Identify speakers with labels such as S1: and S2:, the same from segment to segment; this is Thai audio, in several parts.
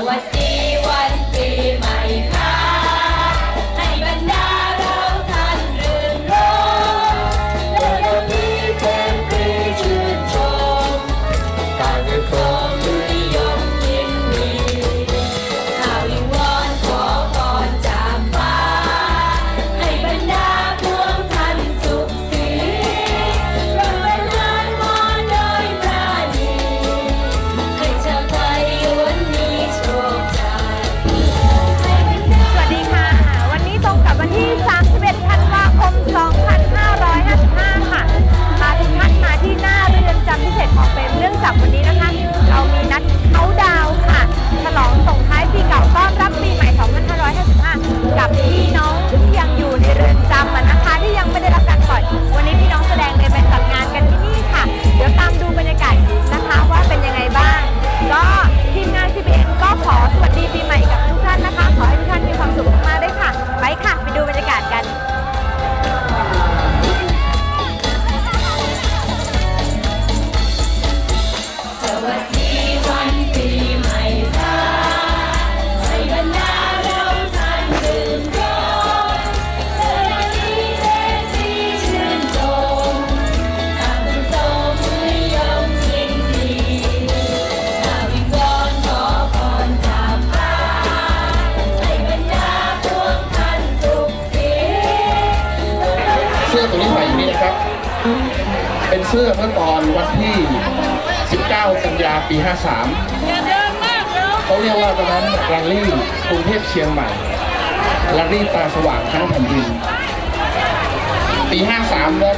S1: Молодец! ตัวนี้ใส่อยู่นี่นะครับ เป็นเสื้อเมื่อตอนวันที่ 19 กันยาปี 53
S2: อย่าเดินมากเร็ว
S1: เขาเรียกว่าตอนนั้นแรลลี่กรุงเทพเชียงใหม่แรลลี่ตาสว่างทั้งแผ่นดิน ปี 53นั้น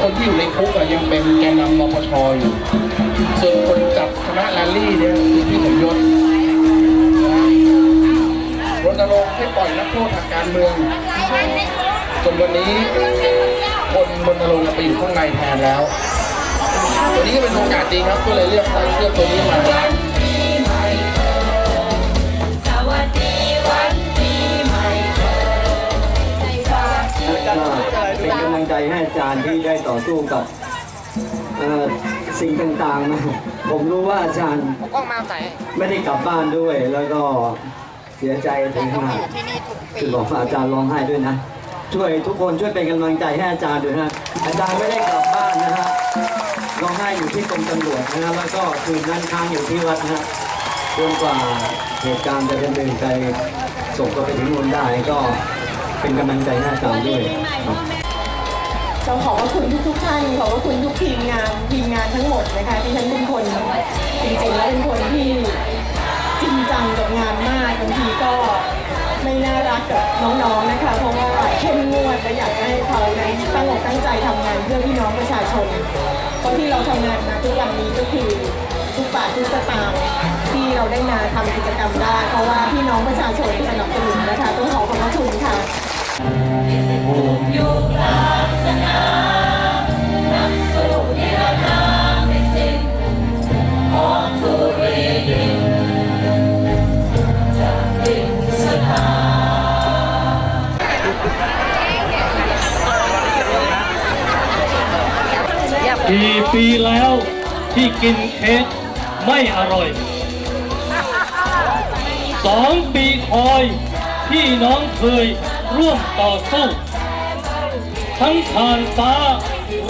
S1: คนที่อยู่ในคุกอะยังเป็นแกนนำนปชอยู่ ส่วนคนจัดคณะแรลลี่เนี่ยคือพี่สมยศรณรงค์ให้ปล่อยนักโทษทางการเมือง จนวันนี้คนรณรงค์ไปอยู่ข้างในแทนแล้วตัวนี้ก็เป็นโอกาสดีครับ ก็เลยเลือกใส่เสื้อตัวนี้มา
S3: สวัสดีวันปีใหม่
S4: ก็เป็นกำลังใจให้อาจารย์ที่ได้ต่อสู้กับเอ่อสิ่งต่างๆนะผมรู้ว่าอาจารย์ไม่ได้กลับบ้านด้วย แล้วก็เสียใจถึงขนาดคือบอกว่าอาจารย์ร้องไห้ด้วยนะ ช่วยทุกคนช่วยเป็นกำลังใจให้อาจารย์ด้วยนะอาจารย์ไม่ได้กลับบ้านนะฮะร้องไห้อยู่ที่กรมตำรวจนะฮะแล้วก็คืนนั้นค้างอยู่ที่วัดนะฮะจนกว่าเหตุการณ์จะดำเนินไปส่งตัวไปถึงนู่นได้ก็เป็นกำลังใจให้อาจารย์ด้วยครับ
S5: ต้องขอบพระคุณทุกๆท่านขอบพระคุณทุกทีมงานทีมงานทั้งหมดนะคะที่ฉันเป็นคนจริงๆแล้วเป็นคนที่จริงจังกับงานมากบางทีก็ ไม่น่ารักกับน้องๆนะคะ เพราะว่าเข้มงวดและอยากให้เขานั้นตั้งอกตั้งใจทำงานเพื่อพี่น้องประชาชนเพราะที่เราทำงานมาทุกวันนี้ก็คือทุกบาททุกสตางค์ที่เราได้มาทำกิจกรรมได้เพราะว่าพี่น้องประชาชนสนับสนุนนะคะต้องขอขอบพระคุณค่ะ
S3: กี่
S6: ปีแล้วที่กินเค้กไม่อร่อยสองปีคอยที่น้องเคยร่วมต่อสู้ ทั้งผ่านฟ้า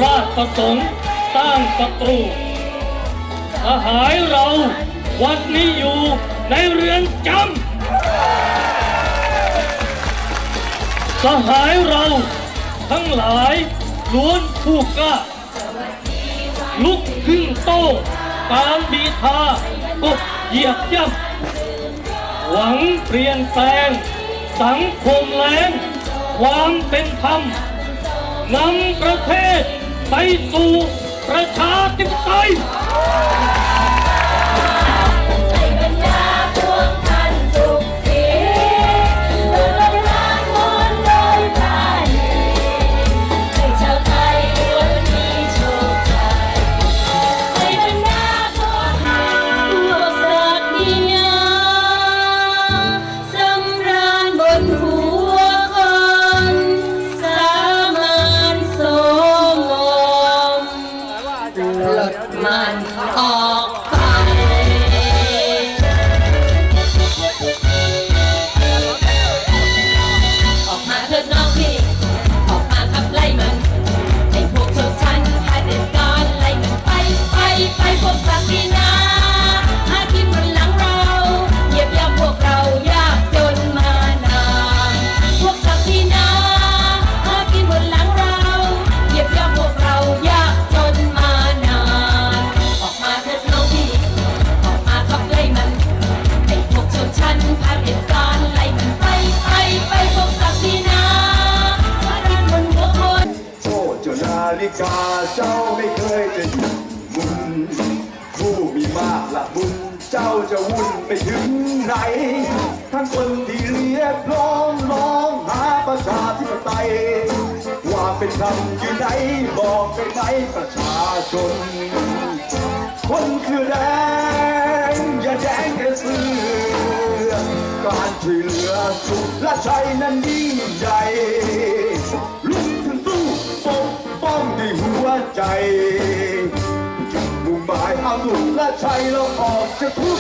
S6: ราชประสงค์สร้างศัตรูสหายเราวันนี้อยู่ในเรือนจำสหายเราทั้งหลายล้วนผู้กล้า ลุกขึ้นโต้การบีทากดเหยียบย่ำหวังเปลี่ยนแปลง สังคมแรงความเป็นธรรมนำประเทศไปสู่ประชาธิปไตย
S3: ไหน
S7: ทั้งคนที่เรียกร้องร้องหาประชาธิปไตยควาเป็นธรรมอยู่ไหนบอกไปไหมประชาชน คนคือแดงอย่าแดงแค่เสื้อการช่วยเหลือสุขและชัยนั้นยิ่งใหญ่ลุกขึ้นสู้ปกป้องด้วยหัวใจจุดมุ่งหมายเอาสุขและชัยเราออกจากทุ